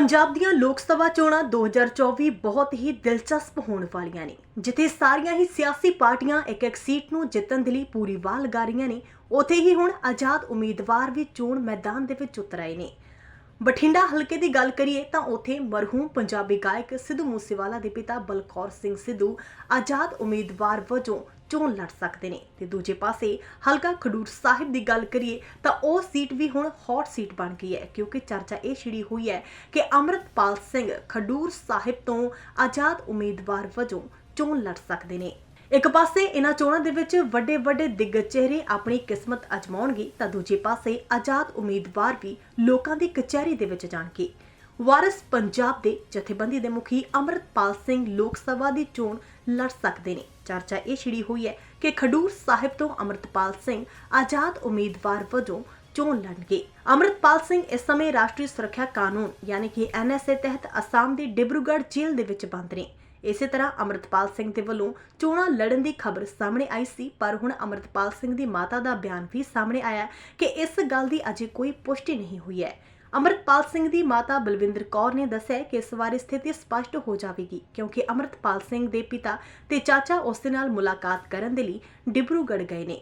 ਪੰਜਾਬ ਦੀਆਂ ਲੋਕ ਸਭਾ ਚੋਣਾਂ 2024 ਬਹੁਤ ਹੀ ਦਿਲਚਸਪ ਹੋਣ ਵਾਲੀਆਂ ਨੇ। ਜਿੱਥੇ ਸਾਰੀਆਂ ਹੀ ਸਿਆਸੀ ਪਾਰਟੀਆਂ ਇੱਕ ਇੱਕ ਸੀਟ ਨੂੰ ਜਿੱਤਣ ਦੇ ਲਈ ਪੂਰੀ ਵਾਹ ਲਗਾ ਰਹੀਆਂ ਨੇ, ਉੱਥੇ ਹੀ ਹੁਣ ਆਜ਼ਾਦ ਉਮੀਦਵਾਰ ਵੀ ਚੋਣ ਮੈਦਾਨ ਦੇ ਵਿੱਚ ਉਤਰ ਆਏ ਨੇ। ਬਠਿੰਡਾ ਹਲਕੇ ਦੀ ਗੱਲ ਕਰੀਏ ਤਾਂ ਉੱਥੇ ਮਰਹੂਮ ਪੰਜਾਬੀ ਗਾਇਕ ਸਿੱਧੂ ਮੂਸੇਵਾਲਾ ਦੇ ਪਿਤਾ ਬਲਕੌਰ ਸਿੰਘ ਸਿੱਧੂ ਆਜ਼ਾਦ ਉਮੀਦਵਾਰ ਵਜੋਂ ਚੋਣ ਲੜ ਸਕਦੇ ਨੇ। ਤੇ ਦੂਜੇ ਪਾਸੇ ਹਲਕਾ ਖਡੂਰ ਸਾਹਿਬ ਦੀ ਗੱਲ ਕਰੀਏ ਤਾਂ ਉਹ ਸੀਟ ਵੀ ਹੁਣ ਹੌਟ ਸੀਟ ਬਣ ਗਈ ਹੈ, ਕਿਉਂਕਿ ਚਰਚਾ ਇਹ ਛਿੜੀ ਹੋਈ ਹੈ ਕਿ ਅਮਰਤਪਾਲ ਸਿੰਘ ਖਡੂਰ ਸਾਹਿਬ ਤੋਂ ਆਜ਼ਾਦ ਉਮੀਦਵਾਰ ਵਜੋਂ ਚੋਣ ਲੜ ਸਕਦੇ ਨੇ। ਇੱਕ ਪਾਸੇ ਇਹਨਾਂ ਚੋਣਾਂ ਦੇ ਵਿੱਚ ਵੱਡੇ ਵੱਡੇ ਦਿੱਗਜ ਚਿਹਰੇ ਆਪਣੀ ਕਿਸਮਤ ਅਜਮਾਉਣਗੇ ਤਾਂ ਦੂਜੇ ਪਾਸੇ ਆਜ਼ਾਦ ਉਮੀਦਵਾਰ ਵੀ ਲੋਕਾਂ ਦੀ ਕਚਹਿਰੀ ਦੇ ਵਿੱਚ ਜਾਣਗੇ। ਵਾਰਿਸ ਪੰਜਾਬ ਦੇ ਜਥੇਬੰਦੀ ਦੇ ਮੁਖੀ ਅਮਰਤਪਾਲ ਸਿੰਘ ਲੋਕ ਸਭਾ ਦੀ ਚੋਣ ਲੜ ਸਕਦੇ ਨੇ। ਚਰਚਾ ਇਹ ਛਿੜੀ ਹੋਈ ਹੈ ਕਿ ਖਡੂਰ ਸਾਹਿਬ ਤੋਂ ਅਮਰਤਪਾਲ ਸਿੰਘ ਆਜ਼ਾਦ ਉਮੀਦਵਾਰ ਵਜੋਂ ਚੋਣ ਲੜਨਗੇ। ਅਮਰਤਪਾਲ ਸਿੰਘ ਇਸ ਸਮੇਂ ਰਾਸ਼ਟਰੀ ਸੁਰੱਖਿਆ ਕਾਨੂੰਨ, ਯਾਨੀ ਕਿ ਐਨਐਸਏ ਤਹਿਤ ਅਸਾਮ ਦੇ ਡਿਬਰੂਗੜ੍ਹ ਜੇਲ੍ਹ ਦੇ ਵਿੱਚ ਬੰਦ ਨੇ। ਇਸੇ ਤਰ੍ਹਾਂ ਅਮਰਤਪਾਲ ਸਿੰਘ ਦੇ ਵੱਲੋਂ ਚੋਣਾਂ ਲੜਨ ਦੀ ਖਬਰ ਸਾਹਮਣੇ ਆਈ ਸੀ, ਪਰ ਹੁਣ ਅਮਰਤਪਾਲ ਸਿੰਘ ਦੀ ਮਾਤਾ ਦਾ ਬਿਆਨ ਵੀ ਸਾਹਮਣੇ ਆਇਆ ਕਿ ਇਸ ਗੱਲ ਦੀ ਅਜੇ ਕੋਈ ਪੁਸ਼ਟੀ ਨਹੀਂ ਹੋਈ ਹੈ। ਅਮਰਤਪਾਲ ਸਿੰਘ ਦੀ ਮਾਤਾ ਬਲਵਿੰਦਰ ਕੌਰ ਨੇ ਦੱਸਿਆ ਕਿ ਇਸ ਵਾਰ ਸਥਿਤੀ ਸਪਸ਼ਟ ਹੋ ਜਾਵੇਗੀ ਕਿਉਂਕਿ ਅਮਰਤਪਾਲ ਸਿੰਘ ਦੇ ਪਿਤਾ ਤੇ ਚਾਚਾ ਉਸ ਦੇ ਨਾਲ ਮੁਲਾਕਾਤ ਕਰਨ ਦੇ ਲਈ ਡਿਬਰੂਗੜ੍ਹ ਗਏ ਨੇ।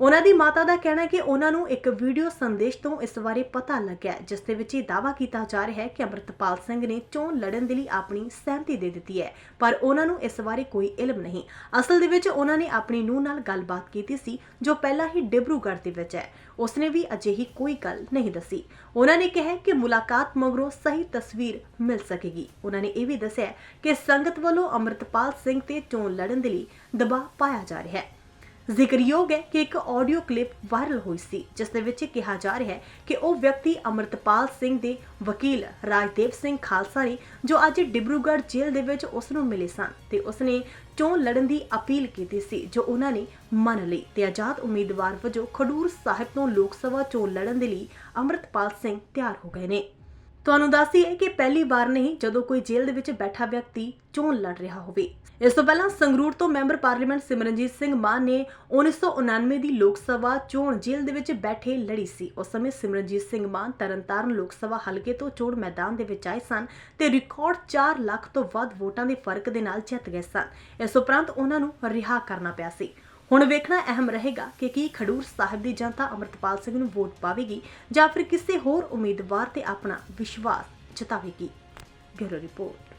ਉਹਨਾਂ ਦੀ ਮਾਤਾ ਦਾ ਕਹਿਣਾ ਹੈ ਕਿ ਉਹਨਾਂ ਨੂੰ ਇੱਕ ਵੀਡੀਓ ਸੰਦੇਸ਼ ਤੋਂ ਇਸ ਬਾਰੇ ਪਤਾ ਲੱਗਿਆ ਹੈ, ਜਿਸ ਦੇ ਵਿੱਚ ਇਹ ਦਾਅਵਾ ਕੀਤਾ ਜਾ ਰਿਹਾ ਹੈ ਕਿ ਅਮਰਤਪਾਲ ਸਿੰਘ ਨੇ ਚੋਣ ਲੜਨ ਦੇ ਲਈ ਆਪਣੀ ਸਹਿਮਤੀ ਦੇ ਦਿੱਤੀ ਹੈ ਪਰ ਉਹਨਾਂ ਨੂੰ ਇਸ ਬਾਰੇ ਕੋਈ ਇਲਮ ਨਹੀਂ। ਅਸਲ ਦੇ ਵਿੱਚ ਉਹਨਾਂ ਨੇ ਆਪਣੀ ਨੂੰਹ ਨਾਲ ਗੱਲਬਾਤ ਕੀਤੀ ਸੀ ਜੋ ਪਹਿਲਾਂ ਹੀ ਡਿਬਰੂਗੜ੍ਹ ਦੇ ਵਿੱਚ ਹੈ। ਉਸਨੇ ਵੀ ਅਜਿਹੀ ਕੋਈ ਗੱਲ ਨਹੀਂ ਦੱਸੀ। ਉਹਨਾਂ ਨੇ ਕਿਹਾ ਕਿ ਮੁਲਾਕਾਤ ਮਗਰੋਂ ਸਹੀ ਤਸਵੀਰ ਮਿਲ ਸਕੇਗੀ। ਉਹਨਾਂ ਨੇ ਇਹ ਵੀ ਦੱਸਿਆ ਕਿ ਸੰਗਤ ਵੱਲੋਂ ਅਮਰਤਪਾਲ ਸਿੰਘ ਤੇ ਚੋਣ ਲੜਨ ਦੇ ਲਈ ਦਬਾਅ ਪਾਇਆ ਜਾ ਰਿਹਾ ਹੈ। ਜ਼ਿਕਰਯੋਗ ਹੈ ਕਿ ਇੱਕ ਆਡੀਓ ਕਲਿੱਪ ਵਾਇਰਲ ਹੋਈ ਸੀ, ਜਿਸ ਦੇ ਵਿੱਚ ਕਿਹਾ ਜਾ ਰਿਹਾ ਹੈ ਕਿ ਉਹ ਵਿਅਕਤੀ ਅਮਰਤਪਾਲ ਸਿੰਘ ਦੇ ਵਕੀਲ ਰਾਜਦੇਵ ਸਿੰਘ ਖਾਲਸਾ ਨੇ, ਜੋ ਅੱਜ ਡਿਬਰੂਗੜ੍ਹ ਜੇਲ੍ਹ ਦੇ ਵਿੱਚ ਉਸ ਨੂੰ ਮਿਲੇ ਸਨ ਤੇ ਉਸ ਨੇ ਚੋਣ ਲੜਨ ਦੀ ਅਪੀਲ ਕੀਤੀ ਸੀ, ਜੋ ਉਹਨਾਂ ਨੇ ਮੰਨ ਲਈ ਤੇ ਆਜ਼ਾਦ ਉਮੀਦਵਾਰ ਵਜੋਂ ਖਡੂਰ ਸਾਹਿਬ ਤੋਂ ਲੋਕ ਸਭਾ ਚੋਣ ਲੜਨ ਦੇ ਲਈ ਅਮਰਤਪਾਲ ਸਿੰਘ ਤਿਆਰ ਹੋ ਗਏ ਨੇ। ਤੁਹਾਨੂੰ ਦੱਸੀਏ ਕਿ ਪਹਿਲੀ ਵਾਰ ਨਹੀਂ, ਜਦੋਂ ਕੋਈ ਜੇਲ੍ਹ ਦੇ ਵਿੱਚ ਬੈਠਾ ਵਿਅਕਤੀ ਚੋਣ ਲੜ ਰਿਹਾ ਹੋਵੇ। ਇਸ ਤੋਂ ਪਹਿਲਾਂ ਸੰਗਰੂਰ ਤੋਂ ਮੈਂਬਰ ਪਾਰਲੀਮੈਂਟ ਸਿਮਰਨਜੀਤ ਸਿੰਘ ਮਾਨ ਨੇ 1999 ਦੀ ਲੋਕ ਸਭਾ ਚੋਣ ਜੇਲ੍ਹ ਦੇ ਵਿੱਚ ਬੈਠੇ ਲੜੀ ਸੀ। ਉਸ ਸਮੇਂ ਸਿਮਰਨਜੀਤ ਸਿੰਘ ਮਾਨ ਤਰਨਤਾਰਨ ਲੋਕ ਸਭਾ ਹਲਕੇ ਤੋਂ ਚੋਣ ਮੈਦਾਨ ਦੇ ਵਿੱਚ ਆਏ ਸਨ ਤੇ ਰਿਕਾਰਡ 4 ਲੱਖ ਤੋਂ ਵੱਧ ਵੋਟਾਂ ਦੇ ਫ਼ਰਕ ਦੇ ਨਾਲ ਜਿੱਤ ਗਏ ਸਨ। ਇਸ ਉਪਰੰਤ ਉਹਨਾਂ ਨੂੰ ਰਿਹਾ ਕਰਨਾ ਪਿਆ ਸੀ। ਹੁਣ ਵੇਖਣਾ ਅਹਿਮ ਰਹੇਗਾ ਕਿ ਕੀ ਖਡੂਰ ਸਾਹਿਬ ਦੀ ਜਨਤਾ ਅਮਰਤਪਾਲ ਸਿੰਘ ਨੂੰ ਵੋਟ ਪਾਵੇਗੀ ਜਾਂ ਫਿਰ ਕਿਸੇ ਹੋਰ ਉਮੀਦਵਾਰ ਤੇ ਆਪਣਾ ਵਿਸ਼ਵਾਸ ਜਤਾਵੇਗੀ। Bureau report.